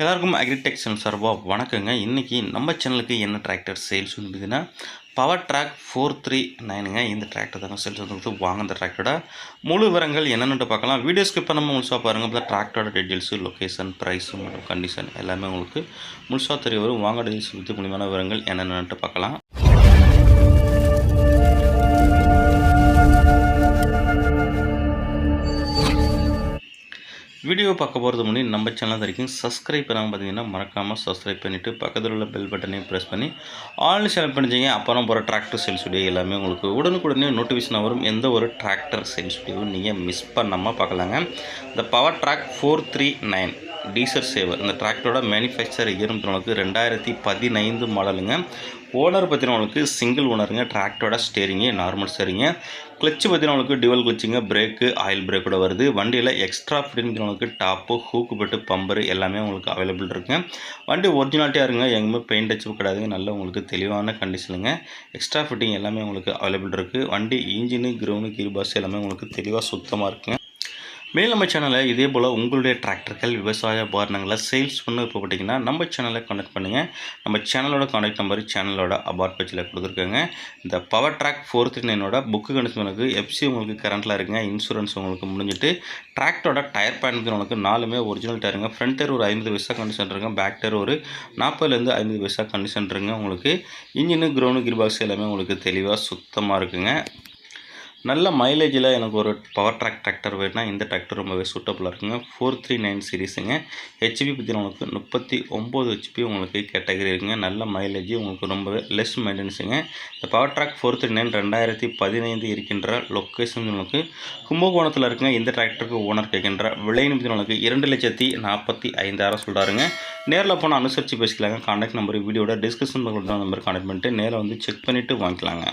எல்லாருக்கும் agritech channel சார்பாக வணக்கங்க. இன்றைக்கி நம்ம சேனலுக்கு என்ன டிராக்டர் சேல்ஸ் வந்துதுன்னா பவர் ட்ராக் ஃபோர் த்ரீ நைனுங்க இந்த டிராக்டர் தாங்க சேல்ஸ் வந்து வாங்க இந்த டிராக்டரோட முழு விவரங்கள் என்னென்னு பார்க்கலாம். வீடியோஸ்க்கு இப்போ நம்ம முழுசாக பாருங்கள் இப்போ டிராக்டரோட டீட்டெயில்ஸு லொக்கேஷன் ப்ரைஸு மற்றும் கண்டிஷன் எல்லாமே உங்களுக்கு முழுசாக தெரிய வரும். வாங்க டீட்டெயில்ஸ் பற்றி மூலியமான விவரங்கள் என்னென்னு பார்க்கலாம். வீடியோ பார்க்க போகிறது முன்னாடி நம்ம சேனல் வரைக்கும் சப்ஸ்கிரைப் பண்ணாமல் பார்த்தீங்கன்னா மறக்காமல் சப்ஸ்கிரைப் பண்ணிவிட்டு பக்கத்தில் உள்ள பெல் பட்டனையும் ப்ரெஸ் பண்ணி ஆல் செலக்ட் பண்ணிச்சிங்க அப்புறம் போகிற டிராக்டர் சேல்ஸ் வீடியோ எல்லாமே உங்களுக்கு உடனுக்குடனே நோட்டிஃபிகேஷன் வரும். எந்த ஒரு டிராக்டர் சேல்ஸ் வீடியோவும் நீங்கள் மிஸ் பண்ணாமல் பார்க்கலாங்க. இந்த Power Trac four three nine diesel saver. இந்த டிராக்டரோட மேனுஃபேக்சர் இருபத்தி ரெண்டாயிரத்தி பதினைந்து மாடலுங்க. ஓனர் பற்றினவங்களுக்கு சிங்கிள் ஓனருங்க டிராக்டரோட ஸ்டேரிங்கு நார்மல் ஸ்டேரிங்க கிளச்சு பற்றினவங்களுக்கு டிவல் கிளச்சுங்க பிரேக்கு ஆயில் பிரேக்கோட வருது. வண்டியில் எக்ஸ்ட்ரா ஃபிட்டிங்கிறவங்களுக்கு டாப்பு ஹூக்கு பெட்டு பம்பரு எல்லாமே உங்களுக்கு அவைலபிள் இருக்குங்க வண்டி ஒரிஜினாலிட்டியாக இருங்க. எங்கேயுமே பெயிண்ட் அச்சு கிடையாதுங்க. நல்ல உங்களுக்கு தெளிவான கண்டிஷனுங்க எக்ஸ்ட்ரா ஃபிட்டிங் எல்லாமே உங்களுக்கு அவைலபிள் இருக்குது வண்டி இன்ஜினு கிரவுண்டு கீர் பாஸ் எல்லாமே உங்களுக்கு தெளிவாக சுத்தமாக இருக்குங்க. மேல் நம்ம சேனலில் இதே போல் உங்களுடைய டிராக்டர்கள் விவசாய உபகரணங்களை சேல்ஸ் பண்ண விருப்பப்பட்டீங்கன்னா நம்ம சேனலை கான்டாக்ட் பண்ணுங்கள் நம்ம சேனலோட கான்டாக்ட் நம்பர் சேனலோட அபார்ட் பேஜில் கொடுத்துருக்காங்க. இந்த பவர் ட்ராக் ஃபோர் த்ரீ நைனோட புக்கு கண்டிஷனுக்கு எஃப்சி உங்களுக்கு கரண்ட்டில் இருக்குங்க. இன்சூரன்ஸ் உங்களுக்கு முடிஞ்சிட்டு டிராக்டரோட டயர் பேண்ட் உங்களுக்கு நாலுமே ஒரிஜினல் டயருங்க ஃப்ரண்ட் டயர் ஒரு ஐம்பது வயசாக கண்டிஷன் இருக்குங்க. பேக் டயர் ஒரு நாற்பதுலேருந்து ஐம்பது வயசாக கண்டிஷன் இருக்குங்க. உங்களுக்கு இன்ஜினு க்ரௌண்டு கிர் பாக்ஸ் எல்லாமே உங்களுக்கு தெளிவாக சுத்தமாக இருக்குங்க. நல்ல மைலேஜில் எனக்கு ஒரு பவர் ட்ராக் டிராக்டர் வேணும்னா இந்த டிராக்டர் ரொம்பவே சூட்டபுளாக இருக்குங்க. ஃபோர் த்ரீ நைன் சீரீஸுங்க ஹெச்பி பற்றி உங்களுக்கு முப்பத்தி ஒம்பது ஹெச்பி உங்களுக்கு கேட்டகரி இருக்குங்க. நல்ல மைலேஜ் உங்களுக்கு ரொம்பவே லெஸ் மெயின்டெனன்ஸுங்க இந்த Power Trac four three nine ரெண்டாயிரத்தி பதினைந்து இருக்கின்ற லொக்கேஷன் உங்களுக்கு கும்பகோணத்தில் இருக்குங்க. இந்த டிராக்டருக்கு ஓனர் கேட்கின்ற விலை நிமிடம் உங்களுக்கு இரண்டு லட்சத்தி நாற்பத்தி ஐந்தாயிரம் சொல்கிறாருங்க நேரில் போனால் அனுசரித்து பேசிக்கலாங்க. கான்டாக்ட் நம்பர் வீடியோட டிஸ்கிரிப்ஷன் நம்பர் கான்டாக்ட் பண்ணிட்டு நேரில் வந்து செக் பண்ணிவிட்டு வாங்கிக்கலாங்க.